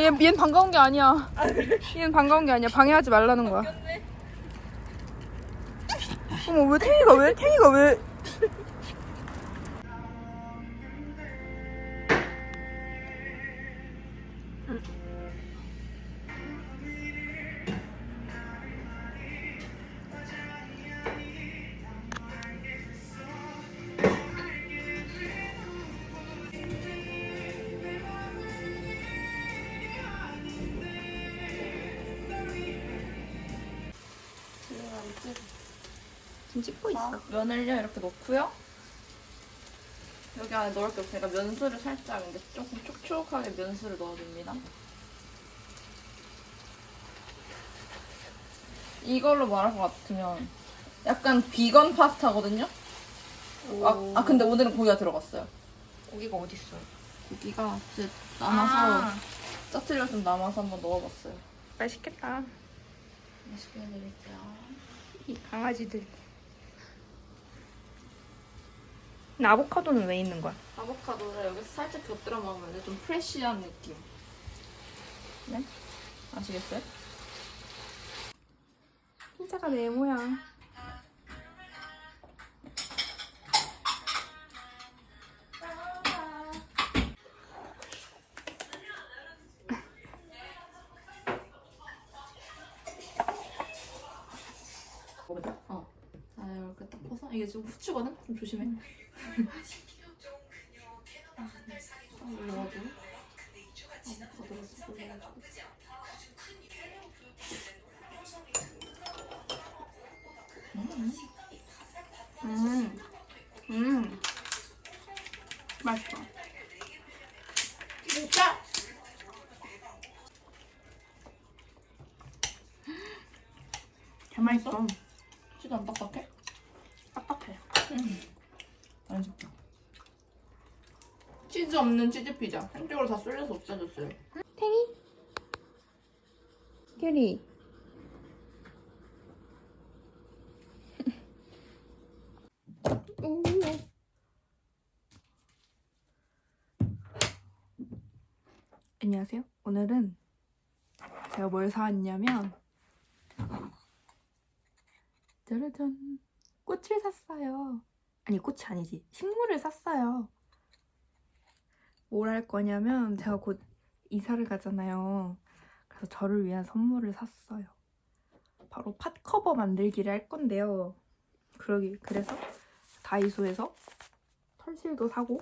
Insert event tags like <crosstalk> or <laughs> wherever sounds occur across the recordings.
얘, 얘는 반가운 게 아니야. 얘는 반가운 게 아니야. 방해하지 말라는 거야. 어머 왜 탱이가 왜 탱이가 왜? 지금 찍고 있어. 면을요 이렇게 넣고요. 여기 안에 넣을 게 없으니까 면수를 살짝 이제 조금 촉촉하게 면수를 넣어줍니다. 이걸로 말할 것 같으면 약간 비건 파스타거든요. 아, 아 근데 오늘은 고기가 들어갔어요. 고기가 어디 있어? 고기가 이제 남아서 짜투리가 좀 남아서 한번 넣어봤어요. 맛있겠다. 맛있게 해드릴게요. 이 강아지들. 근데 아보카도는 왜 있는 거야? 아보카도를 여기서 살짝 곁들여 먹으면 좀 프레쉬한 느낌. 네? 아시겠어요? 피자가 내 모양. 어. 자, 이렇게 딱 퍼서 이게 지금 후추거든? 좀 조심해. 올려가지고 음, 음, 맛있어. 진짜? 잘 맛있어. 치즈 안 딱딱해? 딱딱해. 맛있다. 치즈 없는 치즈 피자. 한쪽으로 다 쏠려서 없어졌어요. 탱이? 캐리. 오. 안녕하세요. 오늘은 제가 뭘 사왔냐면 짜라잔 꽃을 샀어요. 아니 꽃이 아니지 식물을 샀어요. 뭘 할 거냐면 제가 곧 이사를 가잖아요. 그래서 저를 위한 선물을 샀어요. 바로 팟 커버 만들기를 할 건데요. 그러기 그래서 다이소에서 털실도 사고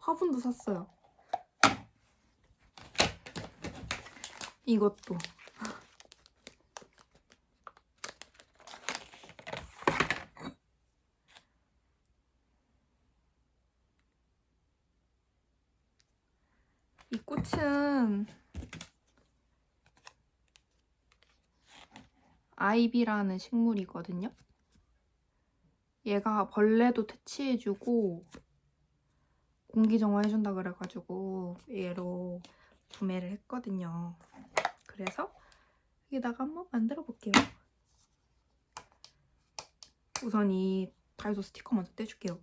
화분도 샀어요. 이것도 이 꽃은 아이비라는 식물이거든요. 얘가 벌레도 퇴치해주고 공기 정화해준다 그래가지고 얘로 구매를 했거든요. 그래서 여기다가 한번 만들어 볼게요. 우선 이 다이소 스티커 먼저 떼줄게요.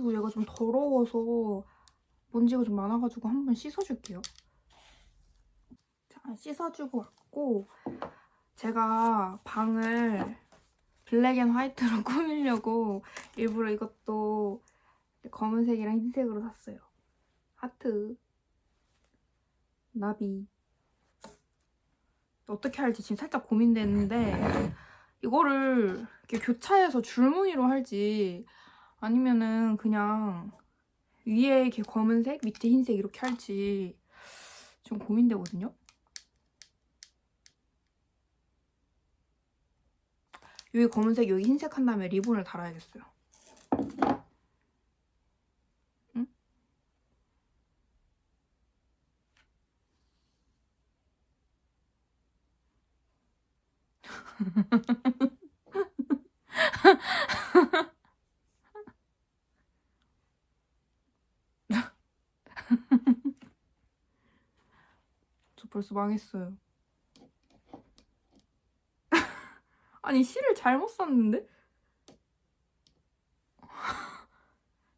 그리고 얘가 좀 더러워서 먼지가 좀 많아가지고 한번 씻어줄게요. 자, 씻어주고 왔고 제가 방을 블랙 앤 화이트로 <laughs> 꾸미려고 일부러 이것도 검은색이랑 흰색으로 샀어요. 하트, 나비. 어떻게 할지 지금 살짝 고민되는데 이거를 이렇게 교차해서 줄무늬로 할지 아니면은 그냥 위에 이렇게 검은색, 밑에 흰색 이렇게 할지 좀 고민되거든요. 여기 검은색, 여기 흰색 한 다음에 리본을 달아야겠어요. 응? 저 벌써 망했어요. <laughs> 아니 실을 잘못 샀는데? <laughs>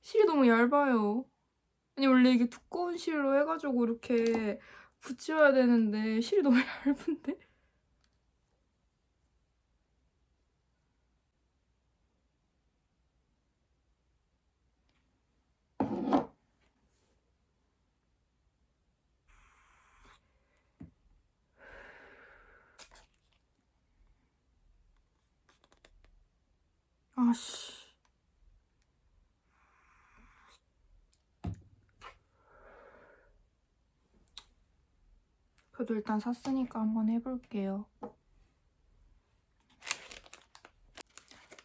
실이 너무 얇아요. 아니 원래 이게 두꺼운 실로 해가지고 이렇게 붙여야 되는데 실이 너무 <laughs> 얇은데? 아씨. 그래도 일단 샀으니까 한번 해볼게요.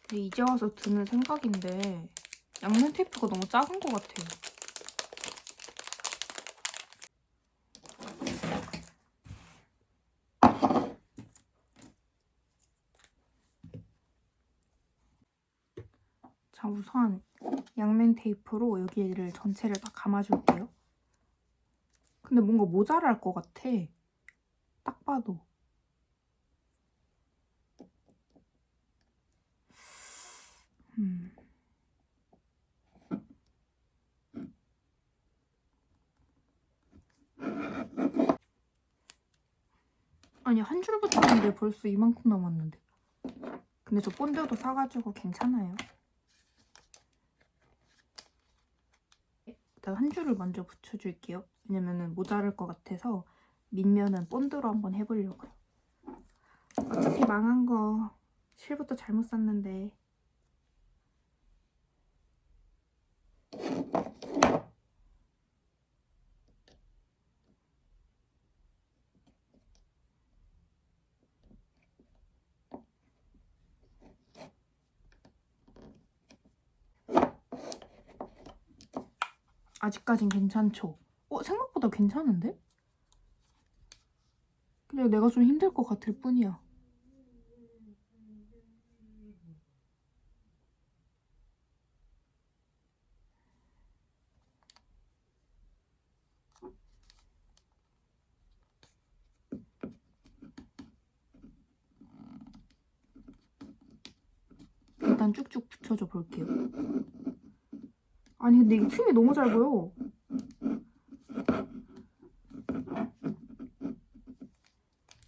근데 이제 와서 드는 생각인데 양면 테이프가 너무 작은 것 같아요. 자 우선 양면 테이프로 여기를 전체를 다 감아줄게요. 근데 뭔가 모자랄 것 같아. 딱 봐도. 음. 아니 한줄 붙였는데 벌써 이만큼 남았는데. 근데 저 본드도 사가지고 괜찮아요. 일단 한 줄을 먼저 붙여줄게요. 왜냐면은 모자랄 것 같아서 밑면은 본드로 한번 해보려고요. 어차피 망한 거 실부터 잘못 샀는데 아직까진 괜찮죠? 어, 생각보다 괜찮은데? 그냥 내가 좀 힘들 것 같을 뿐이야. 일단 쭉쭉 붙여줘 볼게요. 아니 근데 이 틈이 너무 잘 보여.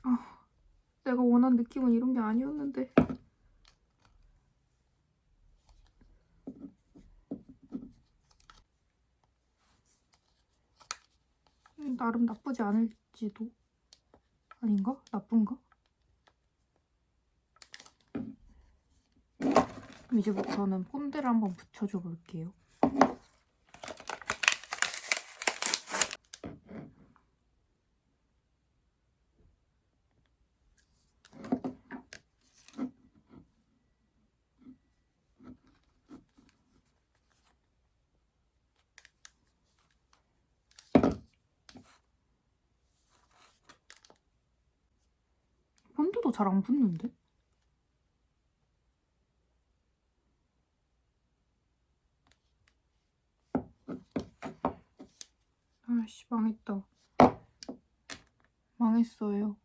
아, 내가 원한 느낌은 이런 게 아니었는데. 음, 나름 나쁘지 않을지도. 아닌가? 나쁜가? 이제부터는 폰드를 한번 붙여줘 볼게요. 폰드도 잘 안 붙는데? 아씨 망했다. 망했어요.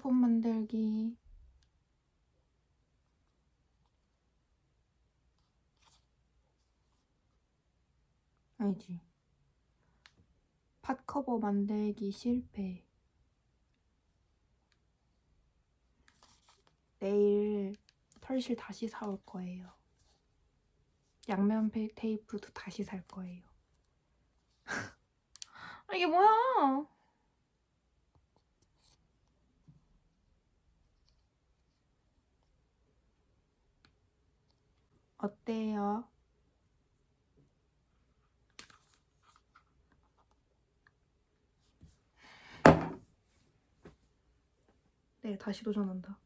화분 만들기. 아니지. 팟커버 만들기 실패. 내일 털실 다시 사올 거예요. 양면 페- 테이프도 다시 살 거예요. <laughs> 아, 이게 뭐야? 어때요? 네, 다시 도전한다.